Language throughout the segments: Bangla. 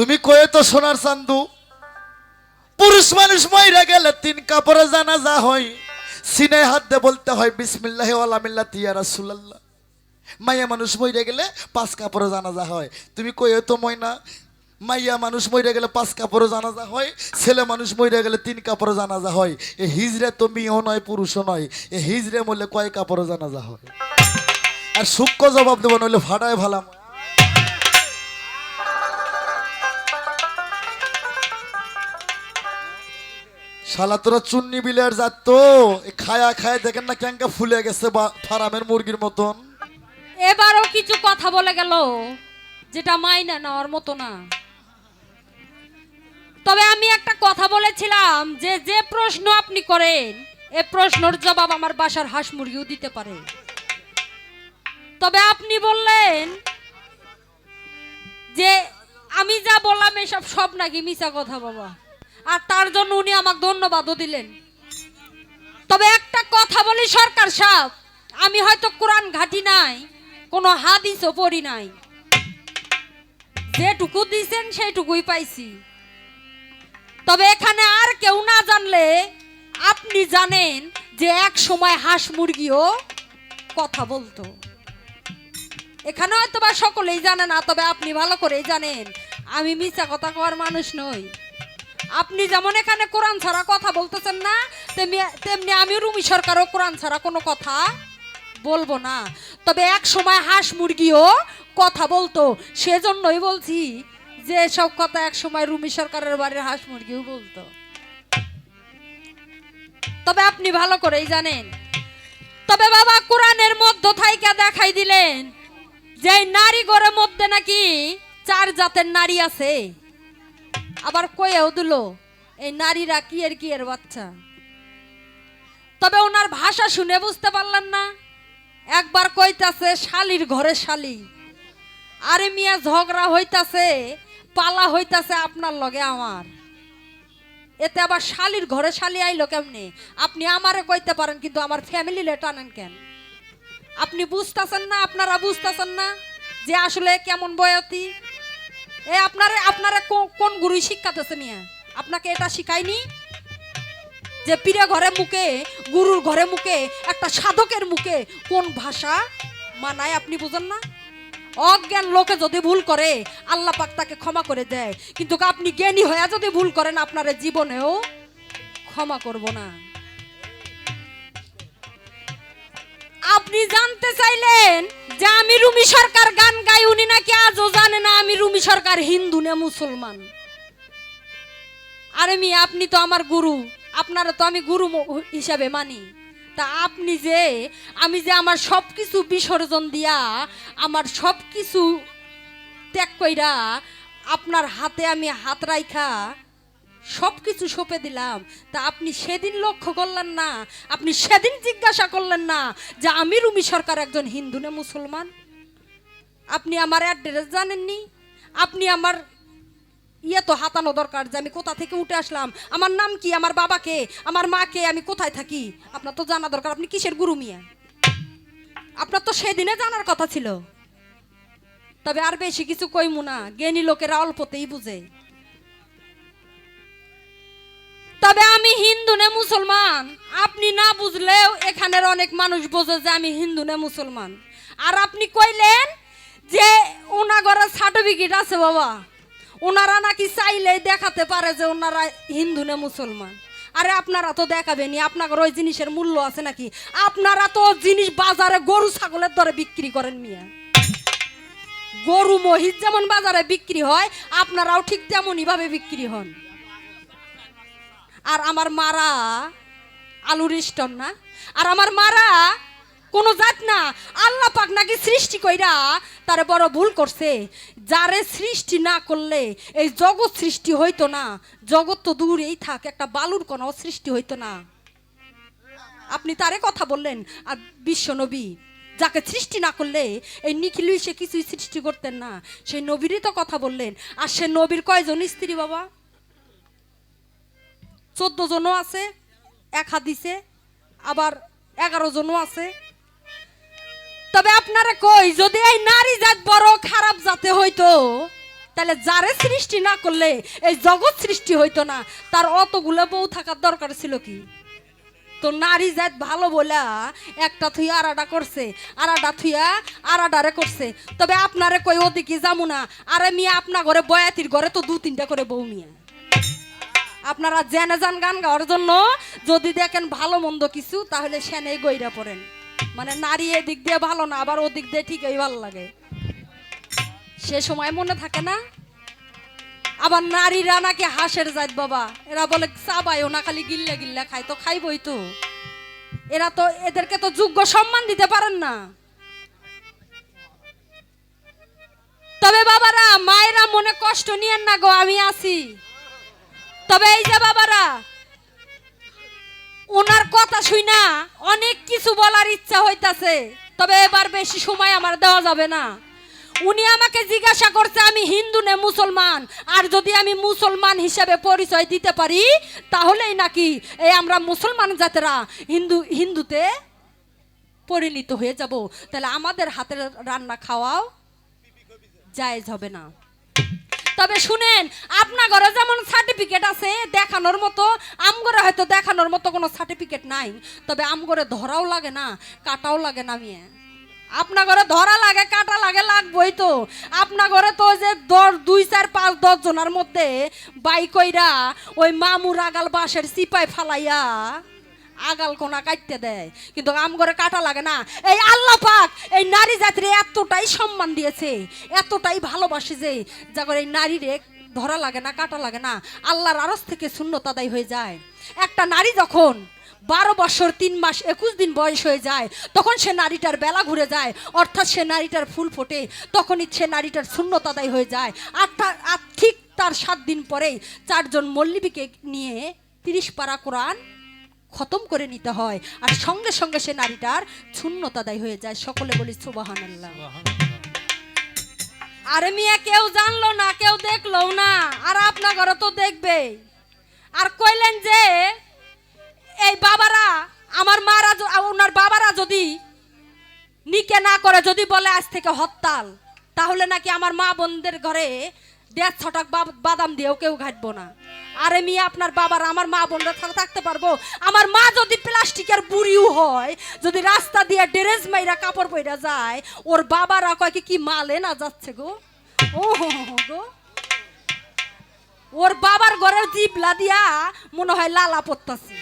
তুমি কয়ে তো সোনার চান্দু। পুরুষ মানুষ মইরা গেলে তিন কাপড়ে জানাজা হয়। সিনে হাত দিয়ে বলতে হয়, বিসমিল্লাহ আলামিল্লা তিয়া রাসুলাল্লাহ। মাইয়া মানুষ মইরা গেলে পাঁচ কাপড়ে জানাজা হয়। তুমি কয়ে তো ময়না, মাইয়া মানুষ মইরা গেলে পাঁচ কাপড়ে জানাজা হয়, ছেলে মানুষ মইরা গেলে তিন কাপড়ে জানাজা হয়। এ হিজড়ে তো মেয়েও নয়, পুরুষও নয়, এ হিজড়ে মরলে কয় কাপড়ে জানাজা হয়? আর সূক্ষ্ম জবাব দেবো, নইলে ফাটায় ভালাম। শালা, তোরা চুন্নি বিলের যাত তো। খায়া খায় দেখেন না ক্যাঙ্কা ফুলে গেছে ফারামের মুরগির মতন। এবারও কিছু কথা বলে গেল, যেটা মাইনা নেওয়ার মতো না। তবে আমি একটা কথা বলেছিলাম যে যে প্রশ্ন আপনি করেন, এ প্রশ্নর জবাব আমার বাসার হাঁস মুরগিও দিতে পারে। তবে আপনি বললেন যে, আমি যা বললাম, এসব সব নাকি মিশা কথা বাবা। আর তার জন্য উনি আমাকে ধন্যবাদও দিলেন। তবে একটা কথা বলি, সরকার সাহেব, আমি হয়তো কোরআন ঘাটি নাই, কোনো হাদিসও পড়ি নাই। যেটুকু দিছেন সেইটুকুই পাইছি। তবে এখানে আর কেউ না জানলে আপনি জানেন যে এক সময় হাঁস মুরগিও কথা বলতো। এখানে হয়তো বা সকলেই জানে না, তবে আপনি ভালো করেই জানেন, আমি মিথ্যা কথা কওয়ার মানুষ নই। আপনি যেমন এখানে কোরআন ছাড়া কথা বলতেছেন না, তেমনি আমি রুমি সরকারও কোরআন ছাড়া কোনো কথা বলব না। তবে এক সময় হাঁস মুরগিও কথা বলতো, সেজন্যই বলছি যে সব কথা এক সময় রুমি সরকারের বাড়ির হাঁস মুরগিও বলতো। তবে আপনি ভালো করেই জানেন। তবে বাবা কোরআনের মধ্য থাইকা দেখাই দিলেন যে নারী গড়ের মধ্যে নাকি চার জাতের নারী আছে। আবার কয়েও দিল, এই নারীরা কি এর কি এর বাচ্চা? তবে ওনার ভাষা শুনে বুঝতে পারলেন না। একবার কইতাছে, শালির ঘরে শালি। আরে মিয়া, ঝগড়া হইতাছে, পালা হইতাছে আপনার লগে আমার। এতে আবার শালির ঘরে শালি আইলো কেমনে? আপনি আমারে কইতে পারেন, কিন্তু আমার ফ্যামিলি টানেন কেন? আপনি বুঝতেছেন না, আপনারা বুঝতেছেন না যে আসলে কেমন বয়তি? এ, আপনারে, আপনারা কোন শিক্ষাতেছে মিয়া? আপনাকে এটা শিখায়নি যে পীরে ঘরে মুখে, গুরুর ঘরে মুখে, একটা সাধকের মুখে কোন ভাষা মানায় আপনি বুঝেন না? অজ্ঞান লোকে যদি ভুল করে, আল্লাহ পাক তাকে ক্ষমা করে দেয়। কিন্তু আপনি জ্ঞানী হয়ে যদি ভুল করেন, আপনার জীবনেও ক্ষমা করব না। আপনি জানতে চাইলেন যে আমি রুমি সরকার গান গাই, উনি নাকি আজও জানে না আমি রুমি সরকার হিন্দু না মুসলমান। আরে মি আপনি তো আমার গুরু। আপনারা তো আমি গুরু হিসাবে মানি। তা আপনি যে, আমি যে আমার সব কিছু বিসর্জন দিয়া আমার সব কিছু ত্যাগ কইরা আপনার হাতে আমি হাত রাইখা সব কিছু সঁপে দিলাম। তা আপনি সেদিন লক্ষ্য করলেন না? আপনি সেদিন জিজ্ঞাসা করলেন না যে আমি রুমি সরকার একজন হিন্দু না মুসলমান? আপনি আমার অ্যাড্রেস জানেননি? আপনি আমার ইয়ে তো হাতানো দরকার যে আমি কোথা থেকে উঠে আসলাম। আমার নাম কি? আমার বাবাকে আমার মাকে আমি কোথায় থাকি? আপনার তো জানা দরকার। আপনি কিসের গুরু মিয়া? আপনার তো সেদিনে জানার কথা ছিল। তবে আর বেশি কিছু কইমু না। জ্ঞানী লোকেরা অল্পতেই বুঝে। তবে আমি হিন্দু না মুসলমান। আপনি না বুঝলেও এখানের অনেক মানুষ বোঝে যে আমি হিন্দু না মুসলমান। আর আপনি কইলেন যে ওনাগরের সার্টিফিকেট আছে বাবা। ওনারা নাকি চাইলে দেখাতে পারে যে ওনারা হিন্দু না মুসলমান। আরে আপনারা তো দেখাবেনি আপনার ওই জিনিসের মূল্য আছে নাকি? আপনারা তো জিনিস বাজারে গরু, ছাগলের দরে বিক্রি করেন মিয়া। গরু, মহিষ যেমন বাজারে বিক্রি হয়, আপনারাও ঠিক তেমনই ভাবে বিক্রি হন। আর আমার মারা আলুর স্টোন না? আর আমার মারা কোনো জাত না। আল্লাহ পাক নাকি সৃষ্টি কইরা তারে বড় ভুল করছে। যারে সৃষ্টি না করলে এই জগৎ সৃষ্টি হইতো না। জগৎ তো দূরেই থাক, একটা বালুর কোনো সৃষ্টি হইতো না। আপনি তারে কথা বললেন, আর বিশ্ব নবী যাকে সৃষ্টি না করলে এই নিখিলুই সে কিছুই সৃষ্টি করতেন না। সেই নবীরই তো কথা বললেন। আর সে নবীর কয়জন স্ত্রী বাবা? চোদ্দ জনও আছে, এক হাদিসে আবার এগারো জনও আছে। তবে আপনারা কই, যদি এই নারী জাত বড়, খারাপ জাতে হইতো, তাহলে যারে সৃষ্টি না করলে, এই জগৎ সৃষ্টি হইতো না, তার অতগুলো বউ থাকার দরকার ছিল কি? তো নারী জাত ভালো বলা, একটা থুইয়া আরাডা করছে, আরাডা থুইয়া আরাডারে করছে। তবে আপনারে কই, ওদিকে যামু না, আরে মিয়া আপনা ঘরে বয়াতির ঘরে তো দু তিনটা করে বউ মিয়া। আপনারা জেনে যান গান গাওয়ার জন্য। যদি দেখেন ভালো মন্দ কিছু, তাহলে সেনেই গইরা পড়েন। মানে নারী এদিক দিয়ে ভালো না, আবার ওদিক দিয়ে ঠিকই ভালো লাগে। সে সময় মনে থাকে না? আবার নারীরা নাকি হাঁসের জাত বাবা। এরা বলে চাবাইও না, খালি গিল্লা গিল্লা খায়, তো খাইবই তো। এরা তো, এদেরকে তো যোগ্য সম্মান দিতে পারেন না। তবে বাবারা, মায়েরা মনে কষ্ট নিয়েন না গো, আমি আছি। তবে এই যে বাবারা, ওনার কথা শুই না অনেক কিছু বলার ইচ্ছা হইতাছে, তবে এবার বেশি সময় আমার দেওয়া যাবে না। উনি আমাকে জিজ্ঞাসা করছে, আমি হিন্দু নে মুসলমান? আর যদি আমি মুসলমান হিসেবে পরিচয় দিতে পারি, তাহলেই নাকি এই আমরা মুসলমান জাতেরা হিন্দু, হিন্দুতে পরিণত হয়ে যাব। তাহলে আমাদের হাতের রান্না খাওয়াও জায়েজ হবে না। তবে শুনেন, আপনার ঘরে সার্টিফিকেট আছে, দেখানোর মতো। আমগরে হয়তো দেখানোর মতো কোনো সার্টিফিকেট নাই। তবে আমগরে ধরাও লাগে না, কাটাও লাগে না মিয়া। আপনার ঘরে ধরা লাগে, কাটা লাগে, লাগবই তো। আপনার ঘরে তো যে দশ, দুই, চার, পাঁচ, দশ জনের মধ্যে বাইকইরা ওই মামুর আগাল বাঁশের সিপাই ফালাইয়া আগাল কোনা কাটতে দেয়। কিন্তু আম করে কাটা লাগে না। এই আল্লাহ পাক এই নারী জাতির এতটাই সম্মান দিয়েছে, এতটাই ভালোবাসে যে, যা করে এই নারীরে ধরা লাগে না, কাটা লাগে না, আল্লাহর আরস থেকে শূন্যতা আদায় হয়ে যায়। একটা নারী যখন বারো বছর তিন মাস একুশ দিন বয়স হয়ে যায়, তখন সে নারীটার বেলা ঘুরে যায়, অর্থাৎ সে নারীটার ফুল ফোটে, তখনই সে নারীটার শূন্যতা আদায় হয়ে যায়। আর আর ঠিক তার সাত দিন পরেই চারজন মল্লিবিকে নিয়ে তিরিশ পারা কোরআন খতম করে নিতে হয়, আর সঙ্গে সঙ্গে সে নারীটার শূন্যতাদায় হয়ে যায়। সকলে বলি সুবাহান আল্লাহ আরে মিয়া, কেউ জানলো না, কেউ দেখল না। আর আপনার ঘরে তো দেখবে আর কইলেন যে, এই বাবারা, আমার মারা ওনার বাবারা যদি নিকে না করে যদি বলে আজ থেকে হরতাল, তাহলে নাকি আমার মা বোনদের ঘরে দেড় ছটাক বাদাম দিয়েও কেউ ঘাটবো না। আরে মিয়া, আপনার বাবার, আমার মা বোনরা থাকতে পারব। আমার মা যদি প্লাস্টিকের বুড়িও হয়, যদি রাস্তা দিয়ে ড্রেস মাইরা কাপড় পইরা যায়, ওর বাবারা কয় কি কি মালে না যাচ্ছে গো? ও গো। ওর বাবার ঘরের জিবলা দিয়া মনে হয় লালা পড়তাছে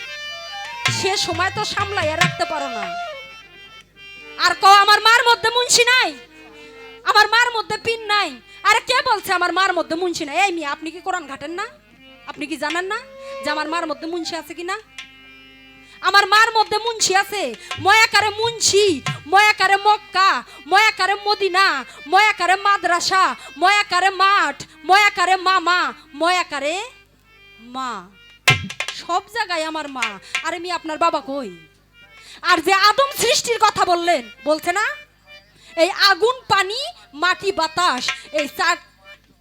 সে সময় তো সামলাইয়া রাখতে পারো না। আর কও, আমার মার মধ্যে মুন্সি নাই? আমার মার মধ্যে পিন নাই? আরে কে বলছে আমার মার মধ্যে মুন্সি নাই? এই মিয়া, আপনি কি কোরআন ঘাটেন না? আপনি কি জানেন না যে আমার মার মধ্যে মুন্সি আছে কি না আমার মার মধ্যে মুন্সি আছে। ময়াকারে মুন্সি ময়াকারে মক্কা ময়াকারে মদিনা ময়াকারে মাদ্রাসা ময়াকারে মাঠ ময়াকারে মামা ময়াকারে মা। সব জায়গায় আমার মা। আর আমি আপনার বাবা কই? আর যে আদম সৃষ্টির কথা বললেন, বলছে না? এই আগুন, পানি, মাটি, বাতাস, এই চার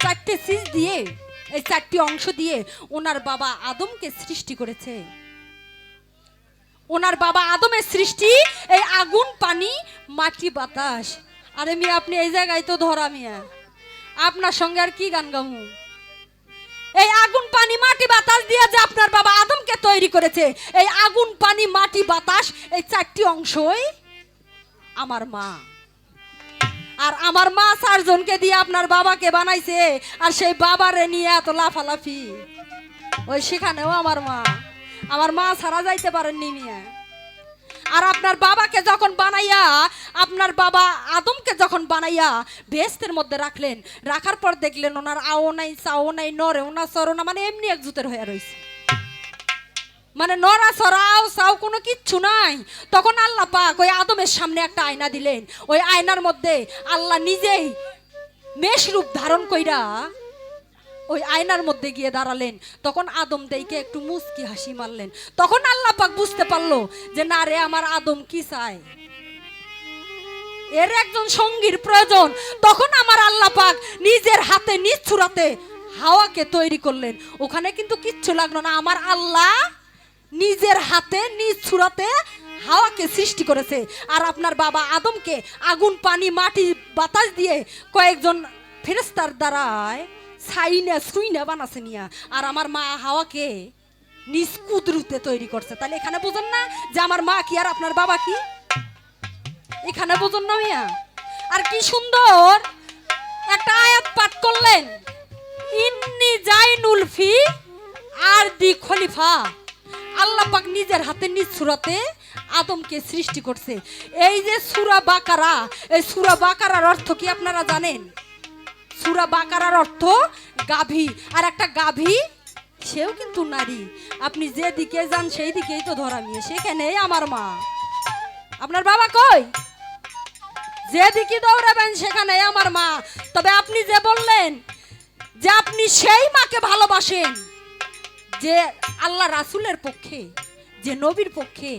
চারটে সিজ দিয়ে এই চারটি অংশ দিয়ে ওনার বাবা আদমকে সৃষ্টি করেছে। ওনার বাবা আদমের সৃষ্টি, এই আগুন, পানি, মাটি, বাতাস। আরে মিয়া, আপনি এই জায়গায় তো ধরা মিয়া। আপনার সঙ্গে আর কি গান গামু এই আগুন, পানি, মাটি, বাতাস দিয়ে যে আপনার বাবা আদমকে তৈরি করেছে, এই আগুন, পানি, মাটি, বাতাস, এই চারটি অংশই আমার মা। আর আমার মা চারজনকে দিয়ে আপনার বাবাকে বানাইছে, আর সেই বাবারে নিয়ে এত লাফালাফি। ওই সেখানেও আমার মা। আমার মা ছাড়া যাইতে পারেননি মিয়া। আর আপনার বাবাকে যখন বানাইয়া, আপনার বাবা আদমকে যখন বানাইয়া বেস্তের মধ্যে রাখলেন, রাখার পর দেখলেন ওনার আও নাই, চাও নাই নরে ওনা সরো না মানে এমনি এক জুতের হয়ে রয়েছে মানে নড়া সরাও সাও কোনো কিচ্ছু নাই। তখন আল্লাহ পাক ওই আদমের সামনে একটা আয়না দিলেন। ওই আয়নার মধ্যে আল্লাহ নিজেই মেষ রূপ ধারণ কইরা ওই আয়নার মধ্যে গিয়ে দাঁড়ালেন। তখন আদম দেইকে একটু মুস্কি হাসি মারলেন। তখন আল্লাহ পাক বুঝতে পারল যে, না রে, আমার আদম কি চায়? এর একজন সঙ্গীর প্রয়োজন। তখন আমার আল্লাহ পাক নিজের হাতে, নিজ ছুরাতে হাওয়াকে তৈরি করলেন। ওখানে কিন্তু কিচ্ছু লাগল না। আমার আল্লাহ নিজের হাতে, নিজ ছুরাতে হাওয়াকে সৃষ্টি করেছে। আর আপনার বাবা আদমকে আগুন, পানি, মাটি, বাতাস দিয়ে কয়েকজন ফেরেস্তার দ্বারায় ছাইনা সুইনা বানাছে মিয়া আর আমার মা হাওয়াকে নিজ কুদরুতে তৈরি করছে। তাহলে এখানে বুঝুন না যে আমার মা কি আর আপনার বাবা কি? এখানে বুঝুন না মিয়া। আর কি সুন্দর একটা আয়াত পাঠ করলেন, ইন্নি জাইনুল ফি আর দি খলিফা। আল্লাহ পাক নিজের হাতে নিজ সুরাতে আদমকে সৃষ্টি করছে। এই যে সুরা বাকারা, এই সুরা বাকারার অর্থ কি আপনারা জানেন? সুরা বাকারার অর্থ গাভী, আর একটা গাভী, সেও কিন্তু নারী। আপনি যে দিকে যান সেই দিকেই তো ধরা নিয়ে সেখানেই আমার মা। আপনার বাবা কই? যেদিকে দৌড়াবেন সেখানে আমার মা। তবে আপনি যে বললেন যে আপনি সেই মাকে ভালোবাসেন যে আল্লাহ রাসুলের পক্ষে, যে নবীর পক্ষে,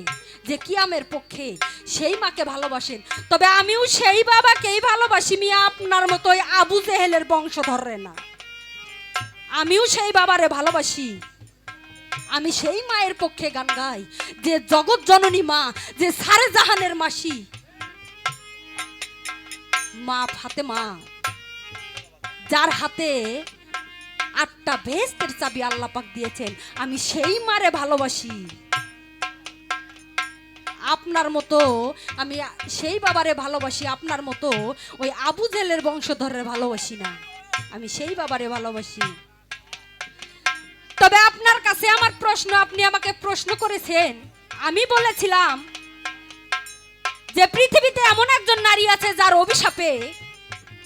যে কিয়ামের পক্ষে সেই মাকে ভালোবাসেন। তবে আমিও সেই বাবাকেই ভালোবাসি মিয়া, আপনার মতোই আবু জেহেলের বংশধররে না। আমিও সেই বাবারে ভালোবাসি। আমি সেই মায়ের পক্ষে গান গাই, যে জগৎ জননী মা, যে সারে জাহানের মাসি। মা ফাতে মা যার হাতে আটটা ভেস্তের চাবি আল্লাহ পাক দিয়েছেন। আমি সেই মারে ভালোবাসি। আপনার মতো আমি সেই বাবারে ভালোবাসি, আপনার মতো ওই আবু জেলের বংশধরের ভালোবাসি না। আমি সেই বাবারে ভালোবাসি। তবে আপনার কাছে আমার প্রশ্ন, আপনি আমাকে প্রশ্ন করেছেন। আমি বলেছিলাম যে পৃথিবীতে এমন একজন নারী আছে যার অভিশাপে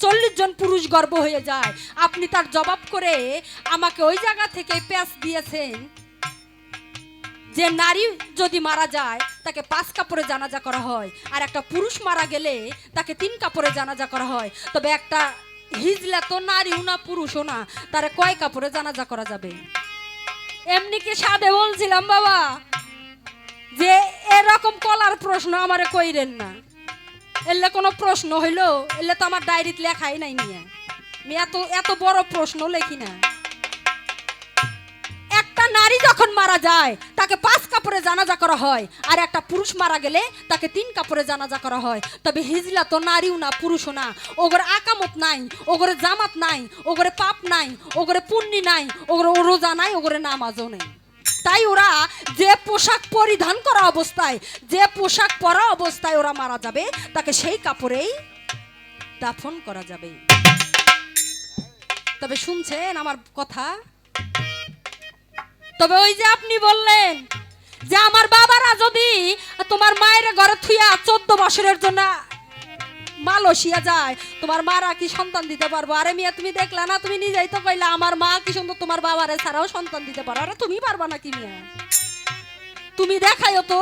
চল্লিশ জন পুরুষ গর্ব হয়ে যায়। আপনি তার জবাব করে আমাকে ওই জায়গা থেকে প্যাঁচ দিয়েছেন যে নারী যদি মারা যায়, তাকে পাঁচ কাপড়ে জানাজা করা হয়। আর একটা পুরুষ মারা গেলে, তাকে তিন কাপড়ে জানাজা করা হয়। তবে একটা হিজলা তো নারীও না, পুরুষও না। তারে কয় কাপড়ে জানাজা করা যাবে? এমনি কি সাদে বলছিলাম বাবা? যে এরকম কলার প্রশ্ন আমারে কইরেন না। এলে কোনো প্রশ্ন হইল? এলে তো আমার ডায়েরিতে লেখাই নাই নিয়ে আমি এত এত বড় প্রশ্ন লেখি না। একটা নারী যখন মারা যায়, তাকে পাঁচ কাপড়ে জানাজা করা হয়, আর একটা পুরুষ মারা গেলে তাকে তিন কাপড়ে জানাজা করা হয়। তবে হিজলা তো নারীও না, পুরুষও না। ওগরে আকামত নাই, ওগরে জামাত নাই, ওগরে পাপ নাই, ওগরে পুণ্যি নাই, ওগরে রোজা নাই, ওগরে নামাজও নেই। তাই ওরা যে পোশাক পরিধান করা অবস্থায়, যে পোশাক পরা অবস্থায় ওরা মারা যাবে, তাকে সেই কাপড়েই দাফন করা যাবে। তবে শুনছেন আমার কথা? তবে ওই যে আপনি বললেন যে আমার বাবারা যদি তোমার মায়ের ঘরে থুইয়া চোদ্দ বছরের জন্য মালয়েশিয়া যায়। তোমার মারা কি সন্তান দিতে পারব? আরে মিয়া, তুমি দেখলা না? তুমি নিজেই তো কইলা, আমার মা কি সুন্দর, তোমার বাবারে ছাড়াও সন্তান দিতে পারো। আরে তুমি পারবা না কি মিয়া? তুমি দেখাইও তো।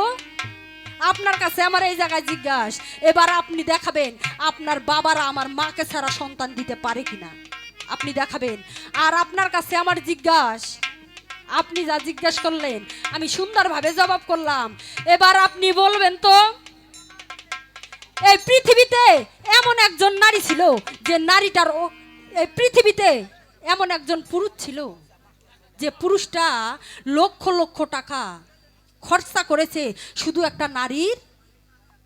আপনার কাছে আমার এই জায়গায় জিজ্ঞাস, এবার আপনি দেখাবেন, আপনার বাবারা আমার মাকে ছাড়া সন্তান দিতে পারে কিনা? আপনি দেখাবেন। আর আপনার কাছে আমার জিজ্ঞাস, আপনি যা জিজ্ঞাসা করলেন, আমি সুন্দরভাবে জবাব করলাম। এবার আপনি বলবেন তো এই পৃথিবীতে এমন একজন নারী ছিল যে নারীটার এই পৃথিবীতে এমন একজন পুরুষ ছিল যে পুরুষটা লক্ষ লক্ষ টাকা খরচা করেছে শুধু একটা নারীর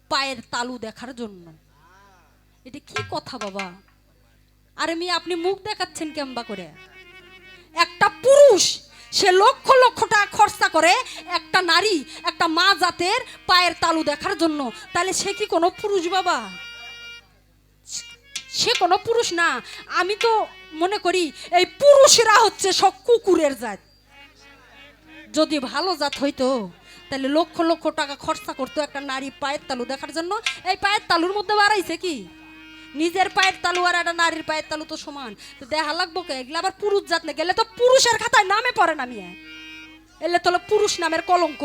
পায়ের তালু দেখার জন্য। এটা কি কথা বাবা? আরে মেয়ে, আপনি মুখ দেখাচ্ছেন কেম্বা করে। একটা পুরুষ সে লক্ষ লক্ষ টাকা খরচা করে একটা নারী, একটা মা জাতের পায়ের তালু দেখার জন্য। তাহলে সে কি কোনো পুরুষ বাবা? সে কোনো পুরুষ না। আমি তো মনে করি এই পুরুষেরা হচ্ছে সব কুকুরের জাত। যদি ভালো জাত হইতো, তাহলে লক্ষ লক্ষ টাকা খরচা করতো একটা নারী পায়ের তালু দেখার জন্য। এই পায়ের তালুর মধ্যে বাড়াইছে কি? নিজের পায়ের তালু আর একটা নারীর পায়ের তালু তো সমান। তো দেখা লাগবো কে? এগুলো আবার পুরুষ জাত না গেলে তো পুরুষের খাতায় নামে পড়ে না মিয়া। এলে তো পুরুষ নামের কলঙ্ক।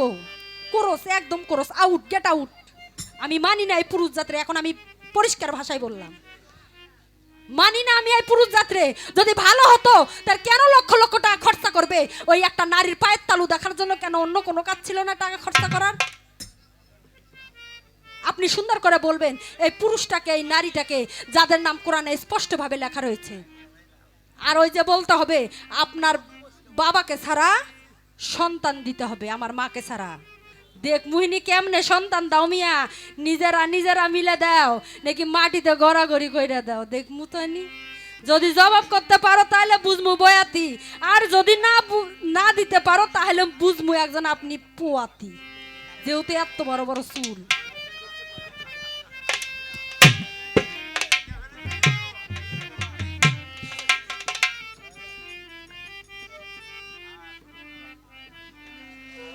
কোরস, একদম কোরস। আউট গেট আউট আমি মানি না এই পুরুষ জাতরে। এখন আমি পরিষ্কার ভাষায় বললাম। মানি না আমি এই পুরুষ যাত্রে যদি ভালো হতো, তার কেন লক্ষ লক্ষ টাকা খরচা করবে? ওই একটা নারীর পায়ের তালু দেখার জন্য কেন অন্য কোনো কাজ ছিল না টাকা খরচা করার? আপনি সুন্দর করে বলবেন, এই পুরুষটাকে, এই নারীটাকে, যাদের নাম কোরআনে স্পষ্টভাবে লেখা রয়েছে। আর ওই যে বলতে হবে, আপনার বাবাকে ছাড়া সন্তান দিতে হবে, আমার মাকে ছাড়া। দেখ মুহিনী, কেমনে সন্তান দাও মিয়া? নিজেরা নিজেরা মিলে দাও, নাকি মাটিতে গড়াগড়ি কইরা দাও। দেখ মুতনি, যদি জবাব করতে পারো তাহলে বুঝমু বয়াতি। আর যদি না না দিতে পারো তাহলে বুঝমু একজন আপনি পোয়াতি। যেহেতু এত বড় বড় চুল।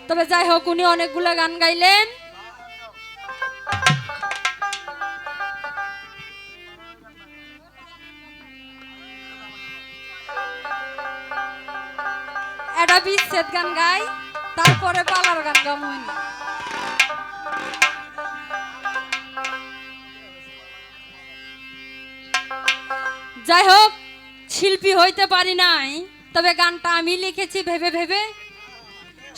তবে যাই হোক, উনি অনেকগুলো গান গাইলেন। এটা বিচ্ছেদ গান গাই, তারপরে পালার গান গামুন যাই হোক, শিল্পী হইতে পারি নাই, তবে গানটা আমি লিখেছি ভেবে ভেবে।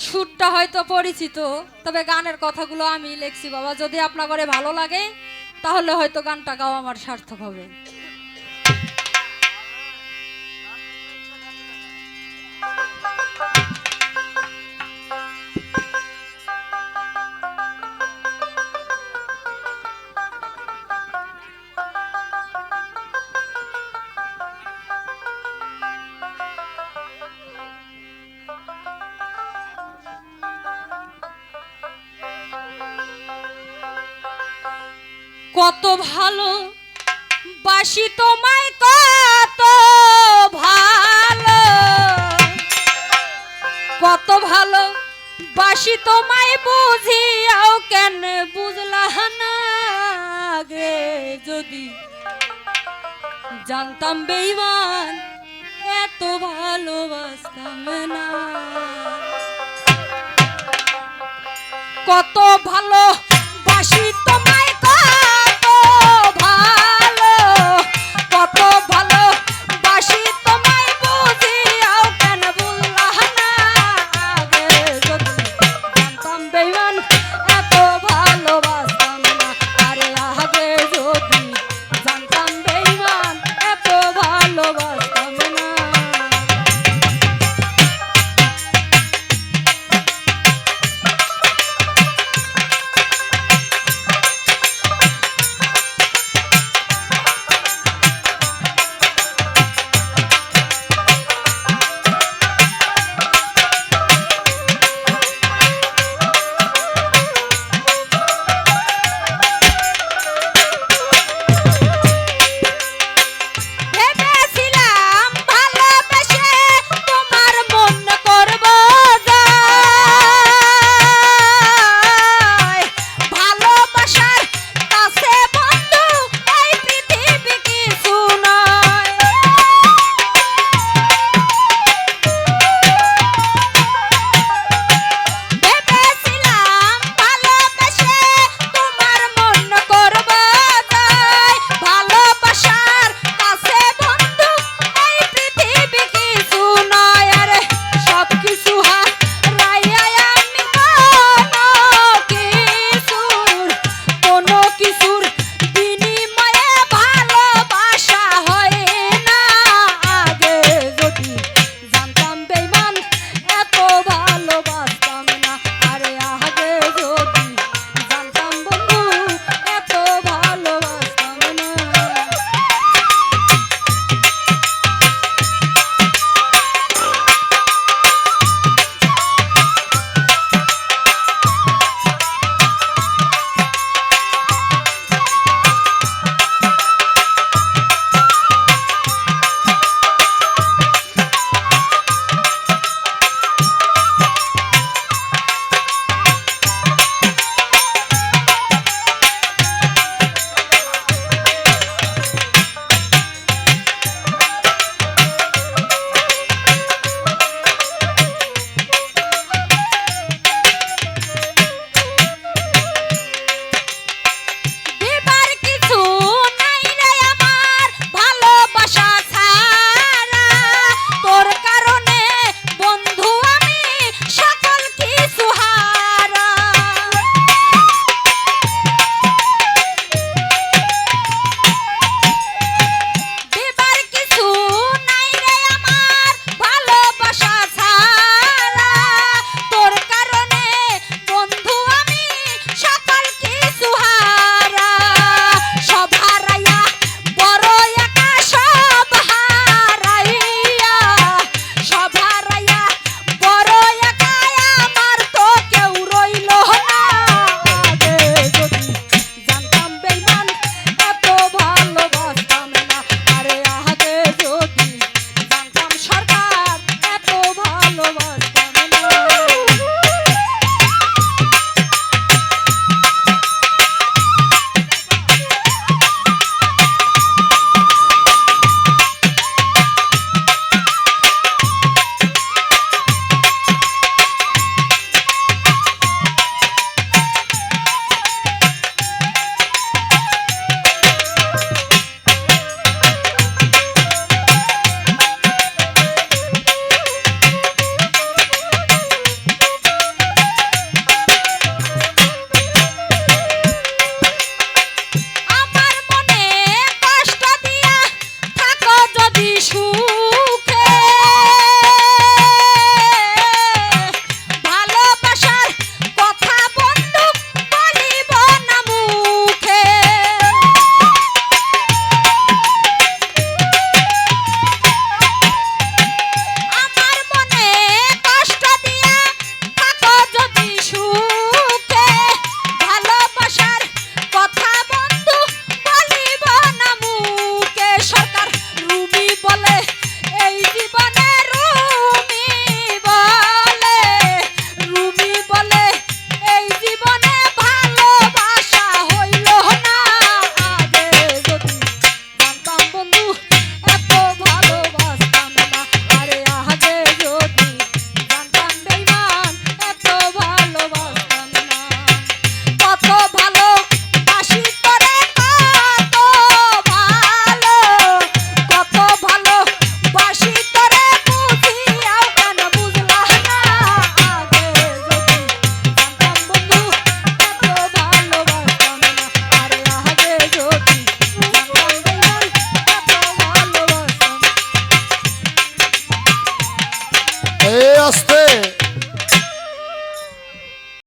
সুরটা হয়তো পরিচিত, তবে গানের কথাগুলো আমি লিখছি, বাবা। যদি আপনার ভালো লাগে, তাহলে হয়তো গানটা গাওয়া আমার সার্থক হবে। কত ভালো, বাসি তোমায় কত ভালো। কত ভালো, বাসি তোমায় বুঝিয়াও কেন বুঝলা না গে। যদি জানতাম বেইমান এত ভালোবাসতাম না। কত ভালো